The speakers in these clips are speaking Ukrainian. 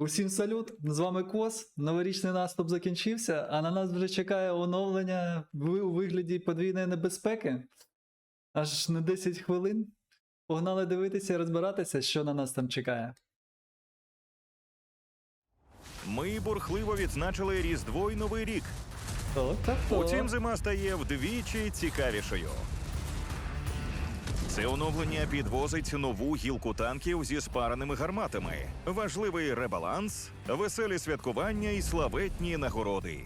Усім салют! З вами Кос. Новорічний наступ закінчився, а на нас вже чекає оновлення у вигляді подвійної небезпеки. Аж на 10 хвилин. Погнали дивитися і розбиратися, що на нас там чекає. Ми бурхливо відзначили Різдво й Новий рік. Так, так, так. Утім, зима стає вдвічі цікавішою. Це оновлення підвозить нову гілку танків зі спареними гарматами, важливий ребаланс, веселі святкування і славетні нагороди.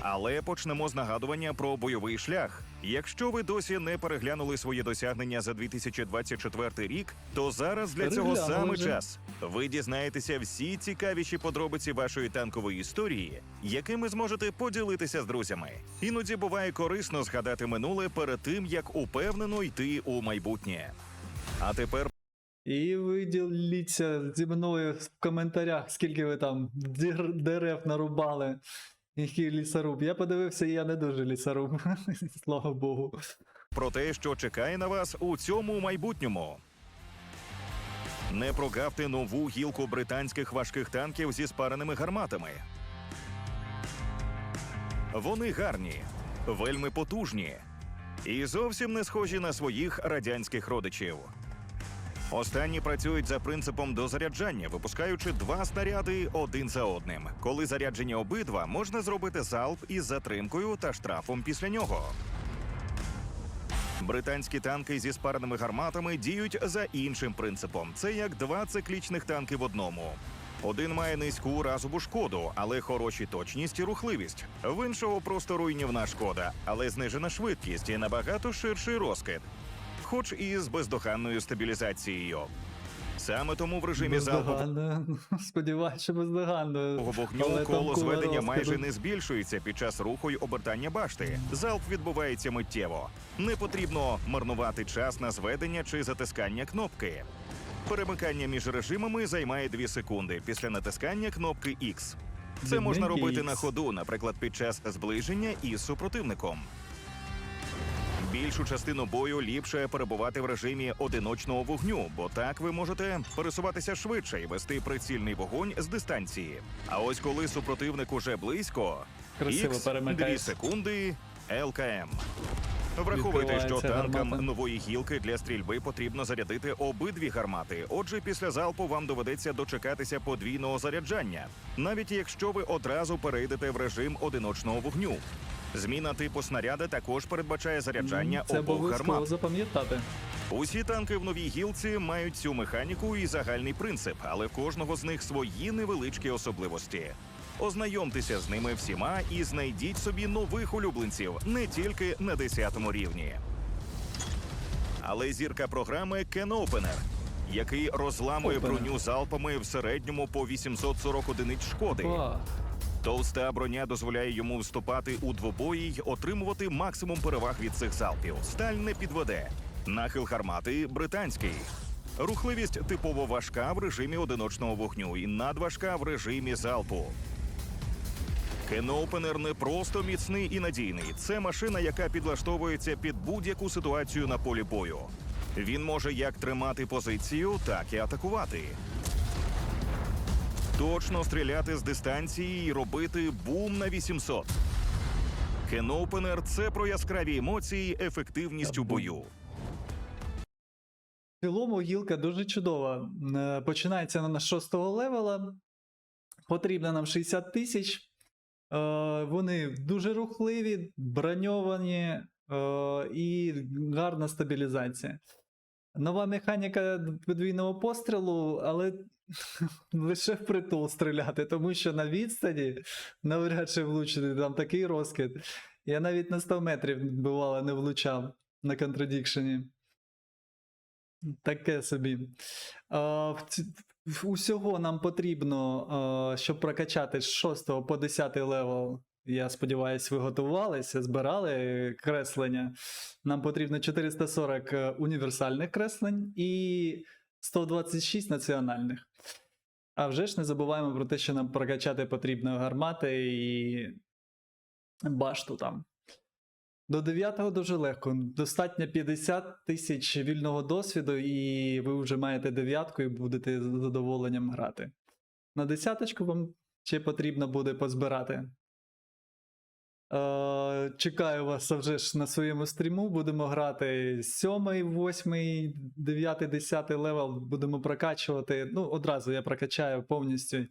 Але почнемо з нагадування про бойовий шлях. Якщо ви досі не переглянули свої досягнення за 2024 рік, то зараз для цього саме час. Ви дізнаєтеся всі цікавіші подробиці вашої танкової історії, якими зможете поділитися з друзями. Іноді буває корисно згадати минуле перед тим, як упевнено йти у майбутнє. А тепер І ви діліться зі мною в коментарях, скільки ви там дерев нарубали. Який лісоруб. Я подивився, і я не дуже лісоруб. Слава Богу. про те, що чекає на вас у цьому майбутньому. Не прогавте нову гілку британських важких танків зі спареними гарматами. Вони гарні, вельми потужні і зовсім не схожі на своїх радянських родичів. Останні працюють за принципом дозаряджання, випускаючи два снаряди один за одним. Коли заряджені обидва, можна зробити залп із затримкою та штрафом після нього. Британські танки зі спареними гарматами діють за іншим принципом. Це як два циклічних танки в одному. Один має низьку разову шкоду, але хороші точність і рухливість. В іншого просто руйнівна шкода, але знижена швидкість і набагато ширший розкид, хоч і з бездоганною стабілізацією. Саме тому в режимі залпового Сподіваюся, що бездоганно. вогню Але коло зведення майже не збільшується під час руху й обертання башти. Залп відбувається миттєво. Не потрібно марнувати час на зведення чи затискання кнопки. Перемикання між режимами займає 2 секунди після натискання кнопки X. Це можна робити на ходу, наприклад, під час зближення із супротивником. Більшу частину бою ліпше перебувати в режимі одиночного вогню, бо так ви можете пересуватися швидше і вести прицільний вогонь з дистанції. А ось коли супротивник уже близько, Красиво X, 2 перемикаєш. секунди, ЛКМ. Враховуйте, що танкам гармата. нової гілки для стрільби потрібно зарядити обидві гармати. Отже, після залпу вам доведеться дочекатися подвійного заряджання, навіть якщо ви одразу перейдете в режим одиночного вогню. Зміна типу снаряда також передбачає заряджання Це обох гармат. запам'ятати. Усі танки в новій гілці мають цю механіку і загальний принцип, але в кожного з них свої невеличкі особливості. Ознайомтеся з ними всіма і знайдіть собі нових улюбленців не тільки на 10 рівні. Але зірка програми Opener, який розламує Opener. броню залпами в середньому по 840 одиниць шкоди. Товста броня дозволяє йому вступати у двобої й отримувати максимум переваг від цих залпів. Сталь не підведе. Нахил гармати британський. Рухливість типово важка в режимі одиночного вогню і надважка в режимі залпу. Кеноупенер не просто міцний і надійний. Це машина, яка підлаштовується під будь-яку ситуацію на полі бою. Він може як тримати позицію, так і атакувати. Точно стріляти з дистанції і робити бум на 800. Кеноупенер це про яскраві емоції, ефективність у бою. В цілому гілка дуже чудова. Е, Починається вона з 6 левела. Потрібно нам 60 тисяч. Е, Вони дуже рухливі, броньовані е, і гарна стабілізація. Нова механіка подвійного пострілу, але лише впритул стріляти, тому що на відстані навряд чи влучити там такий розкид. Я навіть на 100 метрів бувало не влучав на контрадікшені. Таке собі. А, в- усього нам потрібно, щоб прокачати з 6 по 10 левел. Я сподіваюся, ви готувалися, збирали креслення. Нам потрібно 440 е, універсальних креслень і 126 національних. А вже ж не забуваємо про те, що нам прокачати потрібно гармати і башту там. До 9 дуже легко. Достатньо 50 тисяч вільного досвіду, і ви вже маєте дев'ятку і будете з задоволенням грати. На десяточку вам ще потрібно буде позбирати. Е, чекаю вас вже ж на своєму стріму. Будемо грати 7, 8, 9, 10 левел. Будемо прокачувати. Ну, одразу я прокачаю повністю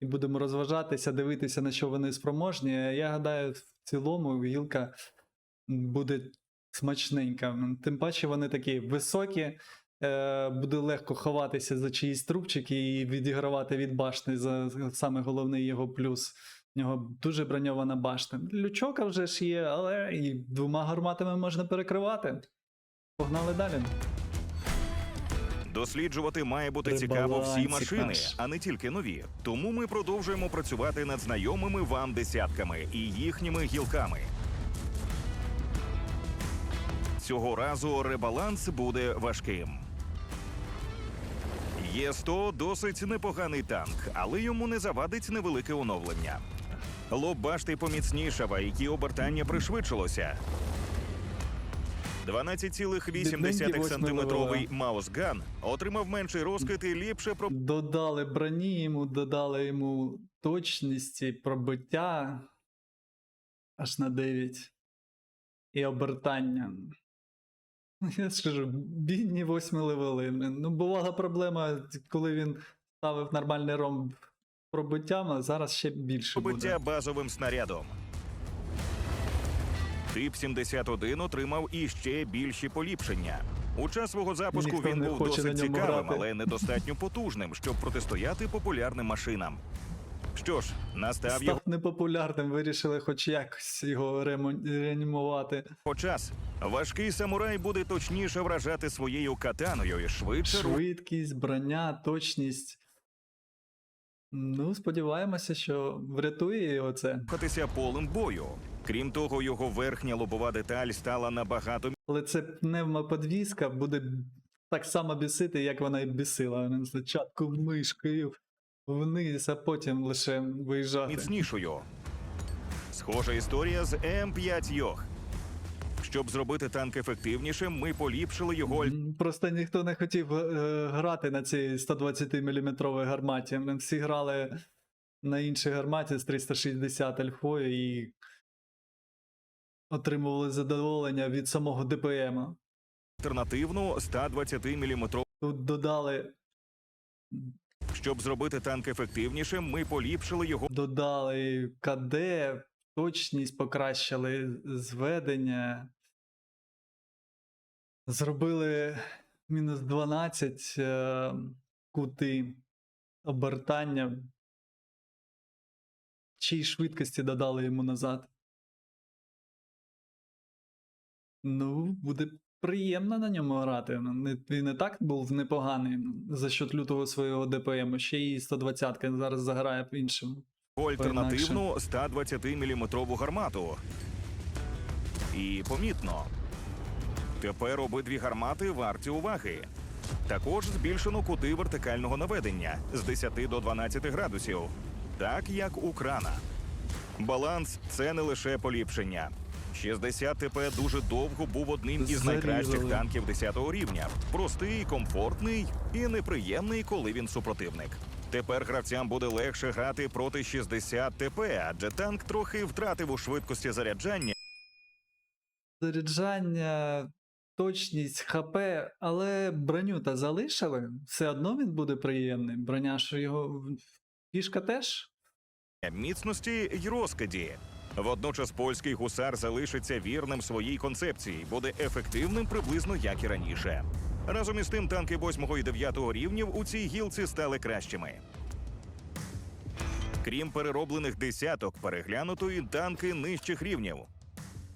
і будемо розважатися, дивитися, на що вони спроможні. Я гадаю, в цілому гілка буде смачненька. Тим паче вони такі високі. Е, буде легко ховатися за чиїсь трубчики і відігравати від башни за саме головний його плюс. У нього дуже броньована башта. Лючока вже ж є, але і двома гарматами можна перекривати. Погнали далі. Досліджувати має бути При цікаво всі машини, каш. а не тільки нові. Тому ми продовжуємо працювати над знайомими вам десятками і їхніми гілками. Цього разу ребаланс буде важким. Є-100 досить непоганий танк, але йому не завадить невелике оновлення. Лоб башти поміцнішав, а які обертання пришвидшилося. 12,8 сантиметровий Маусган отримав менший розкид і ліпше про Додали броні йому, додали йому точності, пробиття аж на 9. І обертання. Я скажу, бідні 8 левели. Ну, бувала проблема, коли він ставив нормальний ромб пробиттям, а зараз ще більше буде. побиття базовим снарядом. Тип 71 отримав іще більші поліпшення. У час свого запуску Ніхто він не був хоче на досить ньому цікавим, грати. але недостатньо потужним, щоб протистояти популярним машинам. Що ж, настав його Став непопулярним, вирішили хоч якось його реанімувати. час. Важкий самурай буде точніше вражати своєю катаною і швидше Швидкість, броня, точність. Ну, сподіваємося, що врятує його це. рухатися полем бою. Крім того, його верхня лобова деталь стала набагато Але це пневмоподвізка буде так само бісити, як вона і бісила. Вона Спочатку мишкою вниз, а потім лише виїжджати. міцнішою. Схожа історія з М5 Йох. Щоб зробити танк ефективнішим, ми поліпшили його Просто ніхто не хотів е, грати на цій 120 мм гарматі. Ми всі грали на іншій гарматі з 360 альфою і отримували задоволення від самого ДПМа. альтернативну 120 мм. Тут додали, Щоб зробити танк ефективнішим, ми поліпшили його додали КД, точність покращили, зведення. Зробили мінус 12 е, кути обертання. Чи швидкості додали йому назад. Ну, буде приємно на ньому грати. Ну, не- Він і так був непоганий ну, за счет лютого свого ДПМ. Ще й 120-ка зараз заграє по іншому. альтернативну 120 мм гармату. І помітно. Тепер обидві гармати варті уваги. Також збільшено кути вертикального наведення з 10 до 12 градусів, так як у крана. Баланс це не лише поліпшення. 60 ТП дуже довго був одним із Зарізали. найкращих танків 10 рівня. Простий, комфортний і неприємний, коли він супротивник. Тепер гравцям буде легше грати проти 60 ТП, адже танк трохи втратив у швидкості заряджання. Заряджання, точність, ХП, але броню та залишили. Все одно він буде приємний. Броня, що його фішка теж. міцності й розкиді. Водночас польський гусар залишиться вірним своїй концепції, буде ефективним приблизно як і раніше. Разом із тим, танки 8 і 9 рівнів у цій гілці стали кращими. Крім перероблених десяток, переглянуто і танки нижчих рівнів.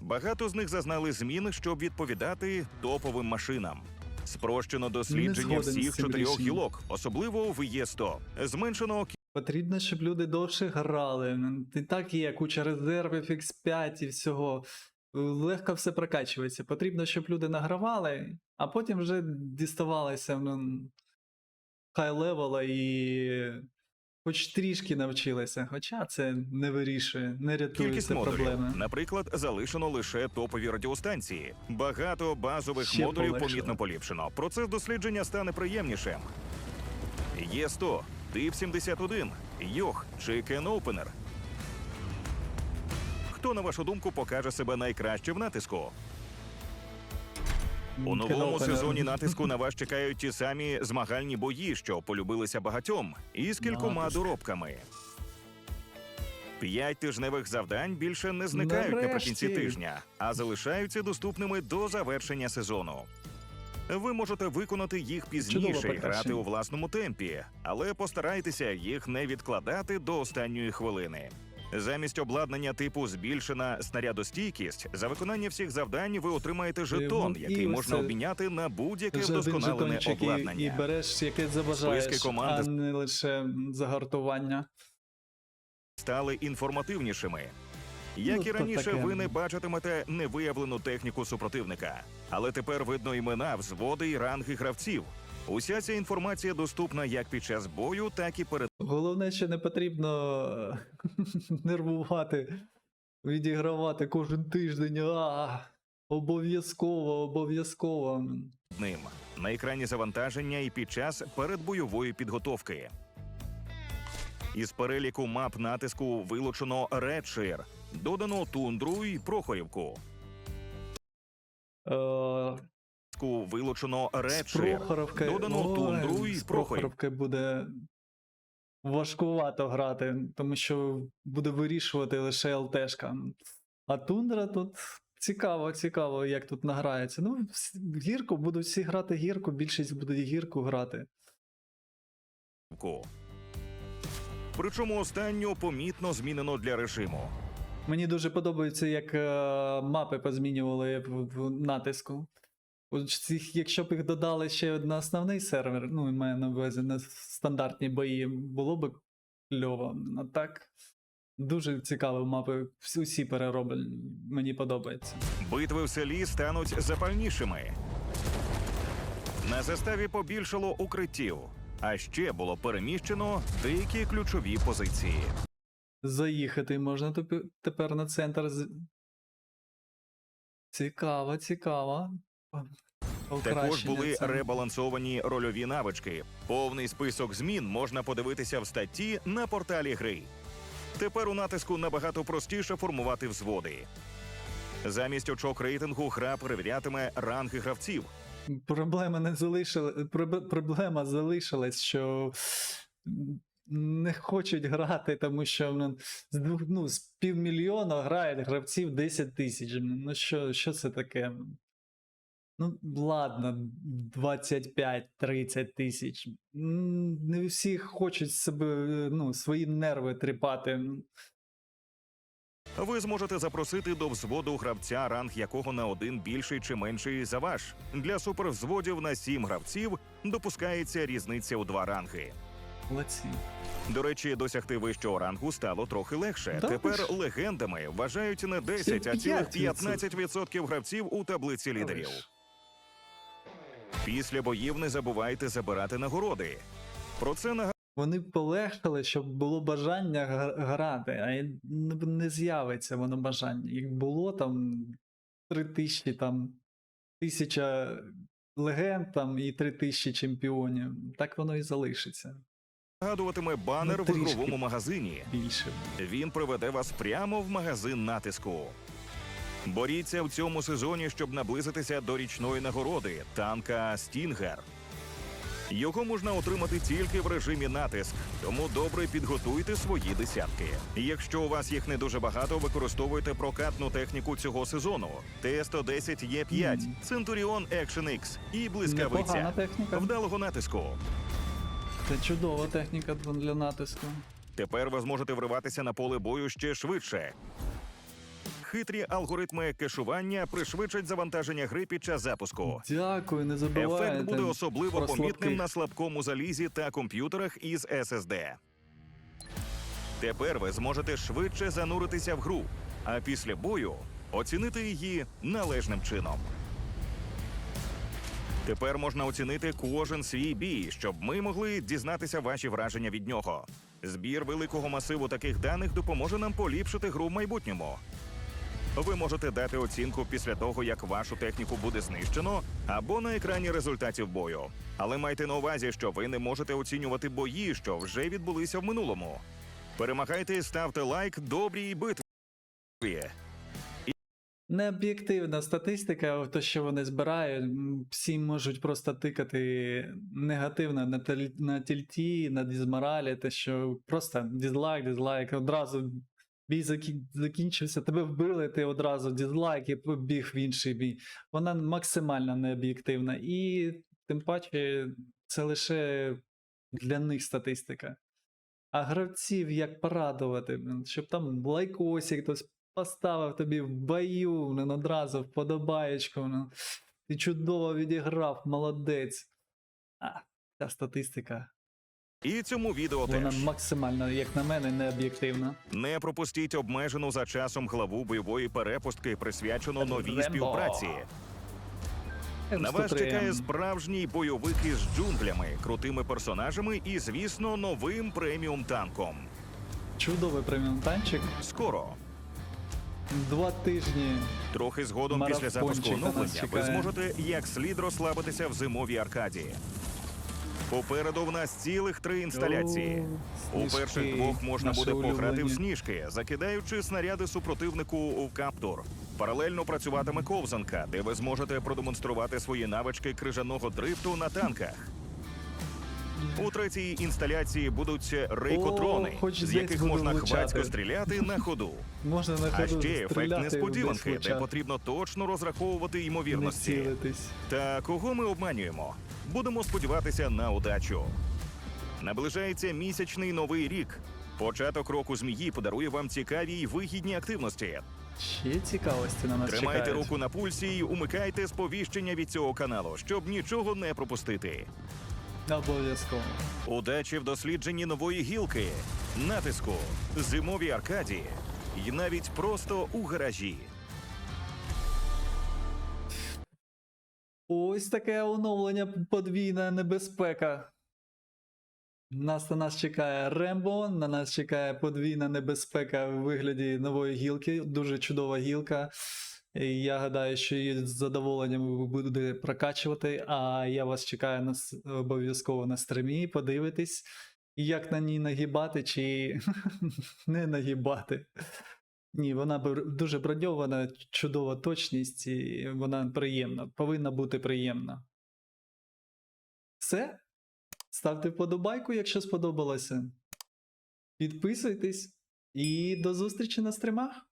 Багато з них зазнали змін, щоб відповідати топовим машинам. Спрощено дослідження всіх чотирьох гілок, особливо в Є100. Зменшено Потрібно, щоб люди довше грали. І так є куча резервів, X5 і всього. Легко все прокачується. Потрібно, щоб люди награвали, а потім вже діставалися ну, хай левела і хоч трішки навчилися. Хоча це не вирішує, не рятує Кількість модулів. проблеми. Наприклад, залишено лише топові радіостанції. Багато базових Ще модулів полегшило. помітно поліпшено. Процес дослідження стане приємнішим. Є 100 Див 71, Йох чи Кен Оупенер? Хто, на вашу думку, покаже себе найкраще в натиску? У новому Кенопенер. сезоні натиску на вас чекають ті самі змагальні бої, що полюбилися багатьом, і з кількома Натиск. доробками. П'ять тижневих завдань більше не зникають наприкінці тижня, а залишаються доступними до завершення сезону. Ви можете виконати їх пізніше і грати у власному темпі, але постарайтеся їх не відкладати до останньої хвилини. Замість обладнання типу збільшена снарядостійкість, за виконання всіх завдань ви отримаєте жетон, який можна обміняти на будь-яке вдосконалене жетончик і, обладнання. і береш яке забажаєш, Списки команди а не лише загартування. стали інформативнішими. Як Ну, і раніше, ви не бачитимете невиявлену техніку супротивника, але тепер видно імена, взводи і ранги гравців. Уся ця інформація доступна як під час бою, так і перед Головне, що не потрібно нервувати, відігравати кожен тиждень. А, обов'язково, обов'язково. ним. На екрані завантаження і під час передбойової підготовки. Із переліку мап натиску вилучено Редшир, додано тундру і Прохорівку. Е, Вилучено з Редшир, Прохоровкою, додано ой, тундру і з Прохорів. Прохоровкою буде важкувато грати, тому що буде вирішувати лише ЛТшка. А тундра тут цікаво, цікаво, як тут награється. Ну, гірку будуть всі грати гірку, більшість будуть гірку грати. Причому останню помітно змінено для режиму. Мені дуже подобається, як е, мапи позмінювали в, натиску. Якщо б їх додали ще на основний сервер, ну, маю на увазі на стандартні бої, було б кльово. А так, дуже цікаво мапи, усі перероблені. Мені подобається. Битви в селі стануть запальнішими. На заставі побільшало укриттів, а ще було переміщено деякі ключові позиції. Заїхати можна тепер на центр. Цікаво, цікаво. Також були ребалансовані рольові навички. Повний список змін можна подивитися в статті на порталі гри. Тепер у натиску набагато простіше формувати взводи. Замість очок рейтингу гра перевірятиме ранги гравців. Проблема не залишила. Проблема залишилась, що не хочуть грати, тому що з двох, ну, з півмільйона грають гравців 10 тисяч. Ну що, що це таке? Ну, ладно, 25-30 тисяч. Не всі хочуть себе, ну, свої нерви тріпати. Ви зможете запросити до взводу гравця, ранг якого на один більший чи менший за ваш. Для супервзводів на сім гравців допускається різниця у два ранги. Молодці. До речі, досягти вищого рангу стало трохи легше. Да Тепер ж. легендами вважають не 10, а цілих 5%. 15% гравців у таблиці лідерів. Після боїв не забувайте забирати нагороди. Про це нагадує Вони полегшили, щоб було бажання грати, а не з'явиться воно бажання. Як було там три тисячі, там тисяча легенд там і три тисячі чемпіонів, так воно і залишиться нагадуватиме банер в ігровому магазині. більше. Він приведе вас прямо в магазин натиску. Боріться в цьому сезоні, щоб наблизитися до річної нагороди танка Стінгер. Його можна отримати тільки в режимі натиск, тому добре підготуйте свої десятки. Якщо у вас їх не дуже багато, використовуйте прокатну техніку цього сезону: Т-110 Є5, Центуріон Action X і блискавиця. Вдалого натиску. Це чудова техніка для натиску. Тепер ви зможете вриватися на поле бою ще швидше. Хитрі алгоритми кешування пришвидшать завантаження гри під час запуску. Дякую, не забувайте. Ефект буде особливо помітним на слабкому залізі та комп'ютерах із SSD. Тепер ви зможете швидше зануритися в гру, а після бою оцінити її належним чином. Тепер можна оцінити кожен свій бій, щоб ми могли дізнатися ваші враження від нього. Збір великого масиву таких даних допоможе нам поліпшити гру в майбутньому. Ви можете дати оцінку після того, як вашу техніку буде знищено, або на екрані результатів бою. Але майте на увазі, що ви не можете оцінювати бої, що вже відбулися в минулому. Перемагайте, ставте лайк добрій битві. Необ'єктивна статистика, те, що вони збирають, всі можуть просто тикати негативно на, на тільті, на дізморалі, те, що просто дізлайк, дізлайк, одразу бій закінчився, тебе вбили, ти одразу дізлайк і побіг в інший бій. Вона максимально необ'єктивна. І тим паче це лише для них статистика. А гравців як порадувати, щоб там лайкосик хтось поставив тобі в бою, одразу вподобаєчку. Ти чудово відіграв, молодець. А, ця статистика. І цьому відео Вона теж. максимально, як на мене, не об'єктивна. Не пропустіть обмежену за часом главу бойової перепустки, присвячену новій Рембо. співпраці. На вас чекає справжній бойовик із джунглями, крутими персонажами і, звісно, новим преміум танком. Чудовий преміум танчик. Скоро, Два тижні. трохи згодом після запуску Марафончик на нас оновлення, ви чекає. зможете як слід розслабитися в зимовій аркаді. Попереду в нас цілих три інсталяції. О, У перших двох можна наші буде пограти в улюблені. сніжки, закидаючи снаряди супротивнику у каптур. Паралельно працюватиме ковзанка, де ви зможете продемонструвати свої навички крижаного дрифту на танках. У третій інсталяції будуть рейкотрони, О, хоч з десь яких буду можна влучати. хвацько стріляти на ходу. Можна на А ще ефект стріляти, несподіванки, де влучати, потрібно точно розраховувати не ймовірності. цілитись. Та кого ми обманюємо? Будемо сподіватися на удачу. Наближається місячний новий рік. Початок року змії подарує вам цікаві й вигідні активності. Ще цікавості на нас Тримайте чекають. руку на пульсі і умикайте сповіщення від цього каналу, щоб нічого не пропустити. Обов'язково. Удачі в дослідженні нової гілки, натиску, зимовій аркаді і навіть просто у гаражі. Ось таке оновлення подвійна небезпека. Нас на нас чекає Рембо, на нас чекає подвійна небезпека в вигляді нової гілки. Дуже чудова гілка. Я гадаю, що її з задоволенням ви будете прокачувати. А я вас чекаю на обов'язково на стримі. Подивитись, як на ній нагибати, чи не нагибати. Ні, вона дуже броньована, чудова точність, і вона приємна. Повинна бути приємна. Все. Ставте вподобайку, якщо сподобалося. Підписуйтесь і до зустрічі на стримах.